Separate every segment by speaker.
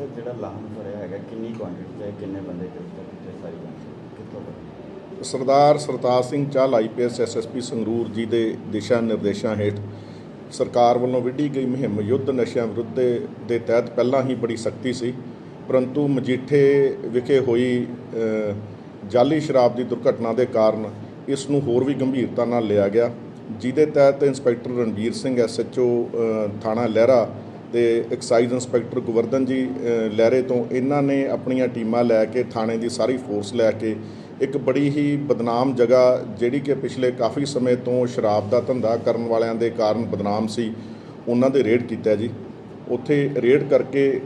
Speaker 1: Sir ਜਿਹੜਾ ਲਾਹਨ ਫੜਿਆ ਹੈਗਾ ਕਿੰਨੀ ਕੁਆਂਟੀਟੀ ਹੈ ਕਿੰਨੇ ਬੰਦੇ ਗ੍ਰਿਫਤਾਰ ਕੀਤੇ ਸਾਰੀ ਜਾਣਕਾਰੀ ਕਿੱਥੋਂ ਪਤਾ
Speaker 2: ਸਰਦਾਰ ਸਰਤਾਜ ਸਿੰਘ ਚਾਹਲ ਆਈਪੀਐਸ ਐਸਐਸਪੀ ਸੰਗਰੂਰ ਜੀ ਦੇ ਦਿਸ਼ਾ ਨਿਰਦੇਸ਼ਾਂ ਹੇਠ ਸਰਕਾਰ ਵੱਲੋਂ ਵਿੱਢੀ ਗਈ ਮੁਹਿੰਮ ਯੁੱਧ ਨਸ਼ਿਆਂ ਵਿਰੁੱਧ ਦੇ- ਤਹਿਤ ਪਹਿਲਾਂ ਹੀ ਬੜੀ ਸਖਤੀ ਸੀ ਪਰੰਤੂ ਮਜੀਠੇ ਵਿਖੇ ਹੋਈ ਅ, ਜਾਲੀ ਸ਼ਰਾਬ ਦੀ ਦੁਰਘਟਨਾ ਦੇ ਕਾਰਨ ਇਸ ਨੂੰ ਹੋਰ ਵੀ ਗੰਭੀਰਤਾ ਨਾਲ ਲਿਆ ਗਿਆ। ਜਿਹਦੇ ਤਹਿਤ ਇੰਸਪੈਕਟਰ ਰਣਬੀਰ ਸਿੰਘ ਐਸਐਚਓ ਥਾਣਾ ਲਹਿਰਾ ਤੇ ਐਕਸਾਈਜ਼ ਇੰਸਪੈਕਟਰ ਗੋਵਰਧਨ ਜੀ ਲਹਿਰੇ ਤੋਂ ਇਹਨਾਂ ਨੇ ਆਪਣੀਆਂ ਟੀਮਾਂ ਲੈ ਕੇ, ਥਾਣੇ ਦੀ ਸਾਰੀ ਫੋਰਸ ਲੈ ਕੇ ਇੱਕ ਬੜੀ ਹੀ ਬਦਨਾਮ ਜਗ੍ਹਾ, ਜਿਹੜੀ ਕਿ ਪਿਛਲੇ ਕਾਫੀ ਸਮੇਂ ਤੋਂ ਸ਼ਰਾਬ ਦਾ ਧੰਦਾ ਕਰਨ ਵਾਲਿਆਂ ਦੇ ਕਾਰਨ ਬਦਨਾਮ ਸੀ, ਉਹਨਾਂ ਦੇ ਰੇਡ ਕੀਤਾ ਜੀ। ਉੱਥੇ ਰੇਡ ਕਰਕੇ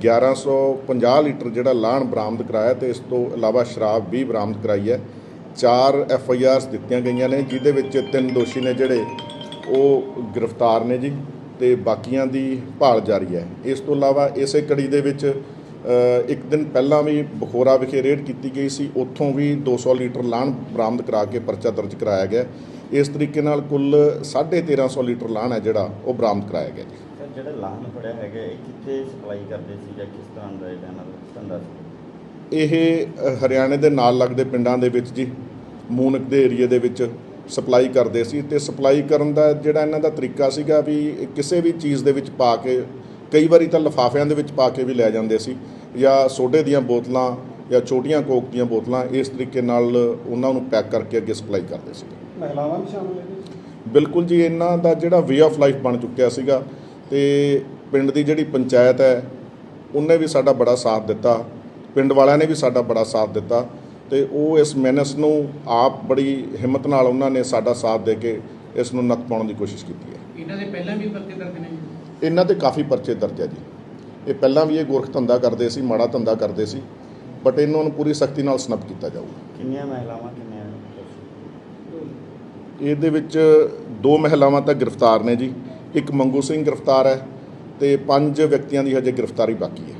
Speaker 2: 1150 ਲੀਟਰ ਜਿਹੜਾ ਲਾਹਣ ਬਰਾਮਦ ਕਰਾਇਆ ਤੇ ਇਸ ਤੋਂ ਇਲਾਵਾ ਸ਼ਰਾਬ ਵੀ ਬਰਾਮਦ ਕਰਾਈ ਹੈ। ਚਾਰ ਐਫ ਆਈ ਆਰਸ ਦਿੱਤੀਆਂ ਗਈਆਂ ਨੇ, ਜਿਹਦੇ ਵਿੱਚ ਤਿੰਨ ਦੋਸ਼ੀ ਨੇ ਜਿਹੜੇ, ਉਹ ਗ੍ਰਿਫਤਾਰ ਨੇ ਜੀ। ਤੇ ਬਾਕੀਆਂ ਦੀ ਭਾਲ ਜਾਰੀ ਹੈ। ਇਸ ਤੋਂ ਇਲਾਵਾ ਇਸੇ ਕੜੀ ਦੇ ਵਿੱਚ ਇੱਕ ਦਿਨ ਪਹਿਲਾਂ ਵੀ ਬਖੋਰਾ ਵਿਖੇ ਰੇਡ ਕੀਤੀ ਗਈ ਸੀ। ਉੱਥੋਂ ਵੀ 200 ਲੀਟਰ ਲਾਹਣ ਬਰਾਮਦ ਕਰਾ ਕੇ ਪਰਚਾ ਦਰਜ ਕਰਾਇਆ ਗਿਆ। ਇਸ ਤਰੀਕੇ ਨਾਲ ਕੁੱਲ 1350 ਲੀਟਰ ਲਾਹਣ ਹੈ ਜਿਹੜਾ ਉਹ ਬਰਾਮਦ ਕਰਾਇਆ ਗਿਆ। ਜੀ
Speaker 1: ਸਰ ਜਿਹੜਾ ਲਾਹਨ ਫੜਿਆ ਹੈਗਾ ਇਹ ਕਿੱਥੇ ਸਪਲਾਈ ਕਰਦੇ ਸੀ ਜਾਂ ਕਿਸ ਤਰ੍ਹਾਂ ਦਾ ਇਹਦਾ ਨਾਲ ਧੰਦਾ ਸੀ?
Speaker 2: ਇਹ ਹਰਿਆਣੇ ਦੇ ਨਾਲ ਲੱਗਦੇ ਪਿੰਡਾਂ ਦੇ ਵਿੱਚ ਜੀ ਮੂਨਕ ਦੇ ਏਰੀਏ ਦੇ ਵਿੱਚ। ਸਪਲਾਈ ਕਰਦੇ ਸੀ ਤੇ ਸਪਲਾਈ ਕਰਨ ਦਾ ਜਿਹੜਾ ਇਹਨਾਂ ਦਾ ਤਰੀਕਾ ਸੀਗਾ ਵੀ ਕਿਸੇ ਵੀ ਚੀਜ਼ ਦੇ ਵਿੱਚ ਪਾ ਕੇ ਕਈ ਵਾਰੀ ਤਾਂ ਲਿਫਾਫਿਆਂ ਦੇ ਵਿੱਚ ਪਾ ਕੇ ਵੀ ਲੈ ਜਾਂਦੇ ਸੀ ਜਾਂ ਸੋਡੇ ਦੀਆਂ ਬੋਤਲਾਂ ਜਾਂ ਛੋਟੀਆਂ ਕੋਕ ਦੀਆਂ ਬੋਤਲਾਂ ਇਸ ਤਰੀਕੇ ਨਾਲ ਉਹਨਾਂ ਨੂੰ ਪੈਕ ਕਰਕੇ ਅੱਗੇ ਸਪਲਾਈ ਕਰਦੇ ਸੀ।
Speaker 3: ਮਹਿਲਾਵਾਂ ਵੀ ਸ਼ਾਮਲ ਹੈ
Speaker 2: ਬਿਲਕੁਲ ਜੀ ਇਹਨਾਂ ਦਾ ਜਿਹੜਾ ਵੇ ਆਫ ਲਾਈਫ ਬਣ ਚੁੱਕਿਆ ਸੀਗਾ ਤੇ ਪਿੰਡ ਦੀ ਜਿਹੜੀ ਪੰਚਾਇਤ ਹੈ ਉਹਨੇ ਵੀ ਸਾਡਾ ਬੜਾ ਸਾਥ ਦਿੱਤਾ ਪਿੰਡ ਵਾਲਿਆਂ ਨੇ ਵੀ ਸਾਡਾ ਬੜਾ ਸਾਥ ਦਿੱਤਾ। ਤੇ ਉਹ ਇਸ ਮੈਨਸ ਨੂੰ ਆਪ ਬੜੀ ਹਿੰਮਤ ਨਾਲ ਉਹਨਾਂ ਨੇ ਸਾਡਾ ਸਾਥ ਦੇ ਕੇ ਇਸ ਨੂੰ ਨੱਥ ਪਾਉਣ ਦੀ ਕੋਸ਼ਿਸ਼ ਕੀਤੀ ਹੈ।
Speaker 4: ਇਹਨਾਂ ਦੇ ਪਹਿਲਾਂ ਵੀ ਪਰਚੇ ਦਰਜ ਨੇ
Speaker 2: ਇਹਨਾਂ ਤੇ ਕਾਫੀ ਪਰਚੇ ਦਰਜ ਹੈ ਜੀ। ਇਹ ਪਹਿਲਾਂ ਵੀ ਇਹ ਗੋਰਖ ਧੰਦਾ ਕਰਦੇ ਸੀ ਮਾੜਾ ਧੰਦਾ ਕਰਦੇ ਸੀ ਬਟ ਇਹਨਾਂ ਨੂੰ ਪੂਰੀ ਸਖਤੀ ਨਾਲ ਸਨੱਪ ਕੀਤਾ ਜਾਊਗਾ।
Speaker 1: ਕਿੰਨੀਆਂ ਮਹਿਲਾਵਾਂ ਕਿੰਨੇ
Speaker 2: ਇਹਦੇ ਵਿੱਚ ਦੋ ਮਹਿਲਾਵਾਂ ਤਾਂ ਗ੍ਰਿਫਤਾਰ ਨੇ ਜੀ। ਇੱਕ ਮੰਗੂ ਸਿੰਘ ਗ੍ਰਿਫਤਾਰ ਹੈ ਤੇ ਪੰਜ ਵਿਅਕਤੀਆਂ ਦੀ ਹਜੇ ਗ੍ਰਿਫਤਾਰੀ ਬਾਕੀ ਹੈ।